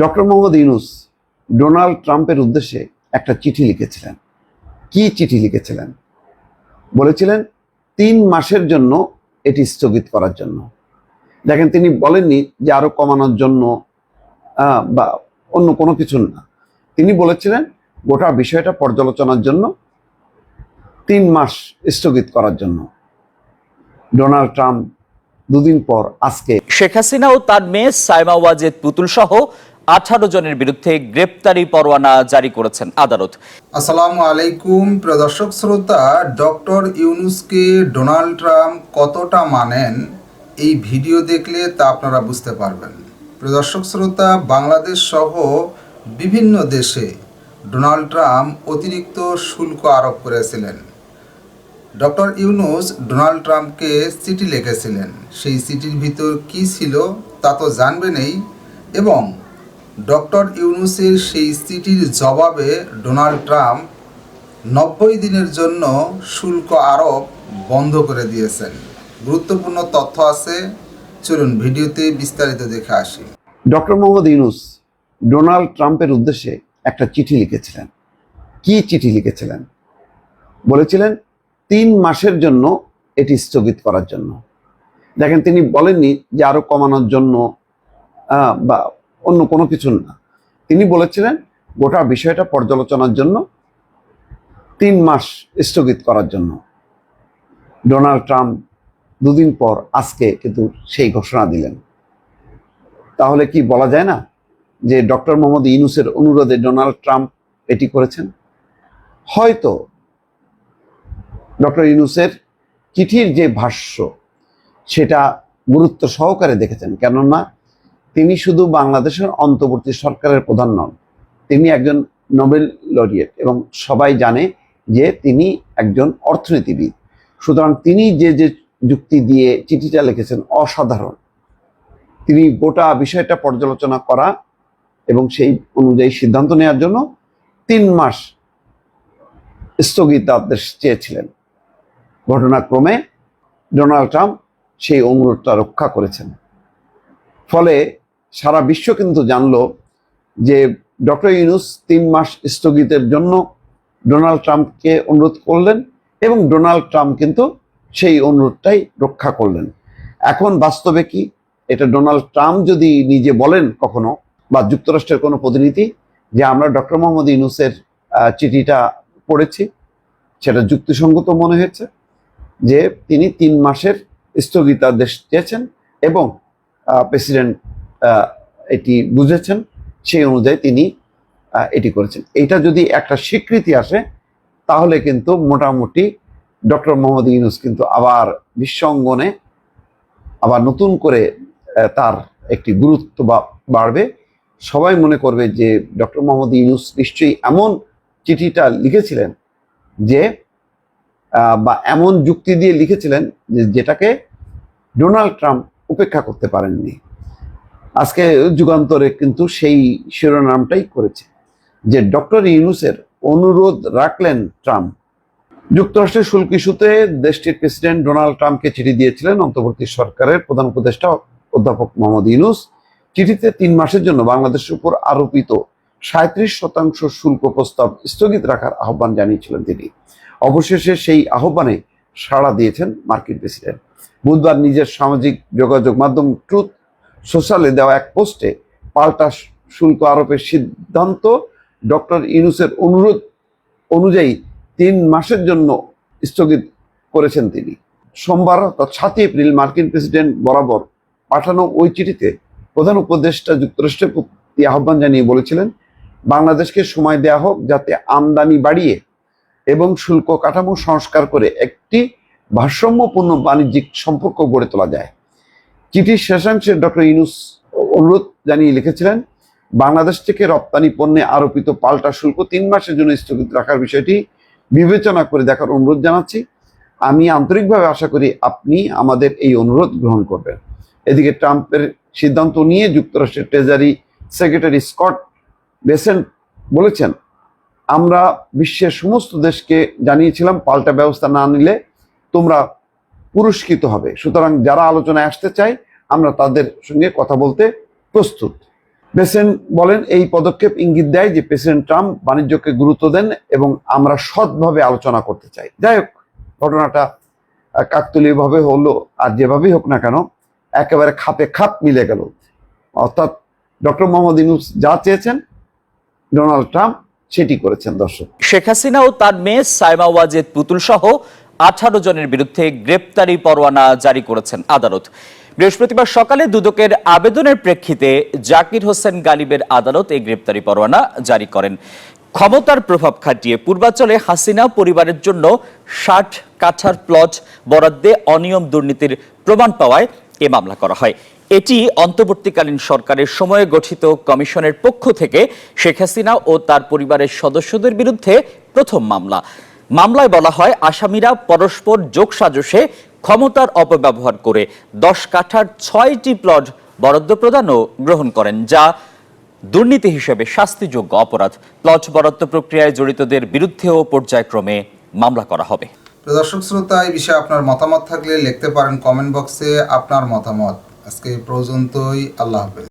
Doctor Mohammad Yunus Donald ট্রাম্পের উদ্দেশ্যে একটা চিঠি লিখেছিলেন। কি চিঠি লিখেছিলেন? বলেছিলেন, তিন মাসের জন্য এটি স্থগিত করার জন্য। দেখেন, তিনি বলেননি যে আরও কমানোর জন্য বা অন্য কোনো কিছু না। তিনি বলেছিলেন, গোটা বিষয়টা পর্যালোচনার জন্য, তিন মাস স্থগিত করার জন্য। ডোনাল্ড ট্রাম্প দুদিন পর আজকে শেখ হাসিনা ও তার মেয়ে সাইমা ওয়াজেদ পুতুল সহ আঠারো জনের বিরুদ্ধে গ্রেপ্তারি পরোয়ানা জারি করেছেন আদালত। আসসালামু আলাইকুম, প্রিয় দর্শক শ্রোতা, ডক্টর ইউনুসকে ডোনাল্ড ট্রাম্প কতটা মানেন এই ভিডিও দেখলে তা আপনারা বুঝতে পারবেন। প্রিয় দর্শক শ্রোতা, বাংলাদেশ সহ বিভিন্ন দেশে ডোনাল্ড ট্রাম্প অতিরিক্ত শুল্ক আরোপ করেছিলেন। ডক্টর ইউনুস ডোনাল্ড ট্রাম্পকে চিঠি লিখেছিলেন। সেই চিঠির ভিতর কি ছিল তা তো জানবেনই এবং ডক্টর ইউনুসের সেই চিঠির জবাবে ডোনাল্ড ট্রাম্প নব্বই দিনের জন্য শুল্ক আরোপ বন্ধ করে দিয়েছেন। গুরুত্বপূর্ণ তথ্য আছে, চলুন ভিডিওতে বিস্তারিত দেখে আসি। ডক্টর মোহাম্মদ ইউনুস ডোনাল্ড ট্রাম্পের উদ্দেশ্যে একটা চিঠি লিখেছিলেন। কি চিঠি লিখেছিলেন? বলেছিলেন, তিন মাসের জন্য এটি স্থগিত করার জন্য। দেখেন, তিনি বলেননি যে আরও কমানোর জন্য বা অন্য কোনো কিছু না। তিনি বলেছিলেন, গোটা বিষয়টা পর্যালোচনার জন্য, তিন মাস স্থগিত করার জন্য। ডোনাল্ড ট্রাম্প দুদিন পর আজকে কিন্তু সেই ঘোষণা দিলেন। তাহলে কি বলা যায় না যে ডক্টর মোহাম্মদ ইউনুসের অনুরোধে ডোনাল্ড ট্রাম্প এটি করেছেন? হয়তো ডক্টর ইউনুসের চিঠির যে ভাষ্য, সেটা গুরুত্ব সহকারে দেখেছেন। কেননা তিনি শুধু বাংলাদেশের অন্তর্বর্তী সরকারের প্রধান নন, তিনি একজন নোবেল লরিয়েট এবং সবাই জানে যে তিনি একজন অর্থনীতিবিদ। সুতরাং তিনি যে যে যুক্তি দিয়ে চিঠিটা লিখেছেন অসাধারণ। তিনি গোটা বিষয়টা পর্যালোচনা করা এবং সেই অনুযায়ী সিদ্ধান্ত নেওয়ার জন্য তিন মাস স্থগিতাদেশ চেয়েছিলেন। ঘটনাক্রমে ডোনাল্ড ট্রাম্প সেই অনুরোধটা রক্ষা করেছেন। ফলে সারা বিশ্ব কিন্তু জানলো যে ডক্টর ইউনুস তিন মাস স্থগিতের জন্য ডোনাল্ড ট্রাম্পকে অনুরোধ করলেন এবং ডোনাল্ড ট্রাম্প কিন্তু সেই অনুরোধটাই রক্ষা করলেন। এখন বাস্তবে কি? এটা ডোনাল্ড ট্রাম্প যদি নিজে বলেন কখনো বা যুক্তরাষ্ট্রের কোনো প্রতিনিধি যে আমরা ডক্টর মোহাম্মদ ইউনুসের চিঠিটা পড়েছি, সেটা যুক্তিসঙ্গত মনে হয়েছে যে তিনি তিন মাসের স্থগিতাদেশ চেয়েছেন এবং প্রেসিডেন্ট এটি বুঝেছেন, সেই অনুযায়ী তিনি এটি করেছেন। এটা যদি একটা স্বীকৃতি আসে, তাহলে কিন্তু মোটামুটি ডক্টর মোহাম্মদ ইউনুস কিন্তু আবার বিশ্ব অঙ্গনে আবার নতুন করে তার একটি গুরুত্ব বাড়বে। সবাই মনে করবে যে ডক্টর মোহাম্মদ ইউনুস নিশ্চয়ই এমন চিঠিটা লিখেছিলেন যে বা এমন যুক্তি দিয়ে লিখেছিলেন যেটাকে ডোনাল্ড ট্রাম্প উপেক্ষা করতে পারেননি। আজকে যুগান্তরে কিন্তু সেই শিরোনামটাই করেছে যে ডক্টর ইউনুসের অনুরোধ রাখলেন ট্রাম্প। যুক্তরাষ্ট্রের শুল্ক ইস্যুতে দেশটির প্রেসিডেন্ট ডোনাল্ড ট্রাম্পকে চিঠি দিয়েছিলেন অন্তর্বর্তী সরকারের প্রধান উপদেষ্টা অধ্যাপক মোহাম্মদ ইউনুস। চিঠিতে তিন মাসের জন্য বাংলাদেশের উপর আরোপিত সাঁত্রিশ শতাংশ শুল্ক প্রস্তাব স্থগিত রাখার আহ্বান জানিয়েছিলেন তিনি। অবশেষে সেই আহ্বানে সাড়া দিয়েছেন মার্কিন প্রেসিডেন্ট। বুধবার নিজের সামাজিক যোগাযোগ মাধ্যম ট্রুথ সোশ্যালে দেওয়া এক পোস্টে পাল্টা শুল্ক আরোপের সিদ্ধান্ত ডক্টর ইউনুসের অনুরোধ অনুযায়ী তিন মাসের জন্য স্থগিত করেছেন তিনি। সোমবার অর্থাৎ সাতই এপ্রিল মার্কিন প্রেসিডেন্ট বরাবর পাঠানো ওই চিঠিতে প্রধান উপদেষ্টা যুক্তরাষ্ট্রের প্রতি আহ্বান জানিয়ে বলেছিলেন, বাংলাদেশকে সময় দেয়া হোক যাতে আমদানি বাড়িয়ে এবং শুল্ক কাঠামো সংস্কার করে একটি ভারসাম্যপূর্ণ বাণিজ্যিক সম্পর্ক গড়ে তোলা যায়। চিঠির শেষাংশে ডক্টর ইনুস অনুরোধ জানিয়ে লিখেছিলেন, বাংলাদেশ থেকে রপ্তানি পণ্যে আরোপিত পাল্টা শুল্ক তিন মাসের জন্য স্থগিত রাখার বিষয়টি বিবেচনা করে দেখার অনুরোধ জানাচ্ছি। আমি আন্তরিকভাবে আশা করি আপনি আমাদের এই অনুরোধ গ্রহণ করবেন। এদিকে ট্রাম্পের সিদ্ধান্ত নিয়ে যুক্তরাষ্ট্রের ট্রেজারি সেক্রেটারি স্কট বেসেন্ট বলেছেন, আমরা বিশ্বের সমস্ত দেশকে জানিয়েছিলাম পাল্টা ব্যবস্থা না নিলে তোমরা পুরস্কৃত হবে। সুতরাং যারা আলোচনায় আসতে চায়, আমরা তাদের সঙ্গে কথা বলতে প্রস্তুত। প্রেসিডেন্ট বলেন, এই পদক্ষেপ ইঙ্গিত দেয় যে প্রেসিডেন্ট ট্রাম্প বাণিজ্যকে গুরুত্ব দেন এবং আমরা সৎভাবে আলোচনা করতে চাই। যাই হোক, ঘটনাটা কাকতলীয় ভাবে হলো আর যেভাবেই হোক না কেন, একেবারে খাপে খাপ মিলে গেল। অর্থাৎ ডক্টর মোহাম্মদ ইউনুস যা চেয়েছেন, ডোনাল্ড ট্রাম্প সেটি করেছেন, দর্শক। শেখ হাসিনা ও তার মেয়ে সাইমা ওয়াজেদ পুতুল সহ আঠারো জনের বিরুদ্ধে গ্রেপ্তারি পরোয়ানা জারি করেছেন আদালত। বৃহস্পতিবার সকালে দুদকের আবেদনের প্রেক্ষিতে জাকির হোসেন গালিবের আদালত এই গ্রেপ্তারি পরোয়ানা জারি করেন। ক্ষমতার প্রভাব খাটিয়ে পূর্বাঞ্চলে হাসিনা পরিবারের জন্য ষাট কাঠার প্লট বরাদ্দে অনিয়ম দুর্নীতির প্রমাণ পাওয়ায় এ মামলা করা হয়। এটি অন্তর্বর্তীকালীন সরকারের সময়ে গঠিত কমিশনের পক্ষ থেকে শেখ হাসিনা ও তার পরিবারের সদস্যদের বিরুদ্ধে প্রথম মামলা। মামলায় বলা হয় আসামিরা পরস্পর যোগসাজশে ক্ষমতার অপব্যবহার করে দশ কাঠার ছয়টি প্লট বরাদ্দ প্রদানও গ্রহণ করেন, যা দুর্নীতি হিসেবে শাস্তিযোগ্য অপরাধ। প্লট বরাদ্দ প্রক্রিয়ায় জড়িতদের বিরুদ্ধেও পর্যায়ক্রমে মামলা করা হবে। প্রদর্শক শ্রোতা, এই বিষয়ে আপনার মতামত থাকলে লিখতে পারেন কমেন্ট বক্সে আপনার মতামত। আজকে পর্যন্তই, আল্লাহ হাফেজ।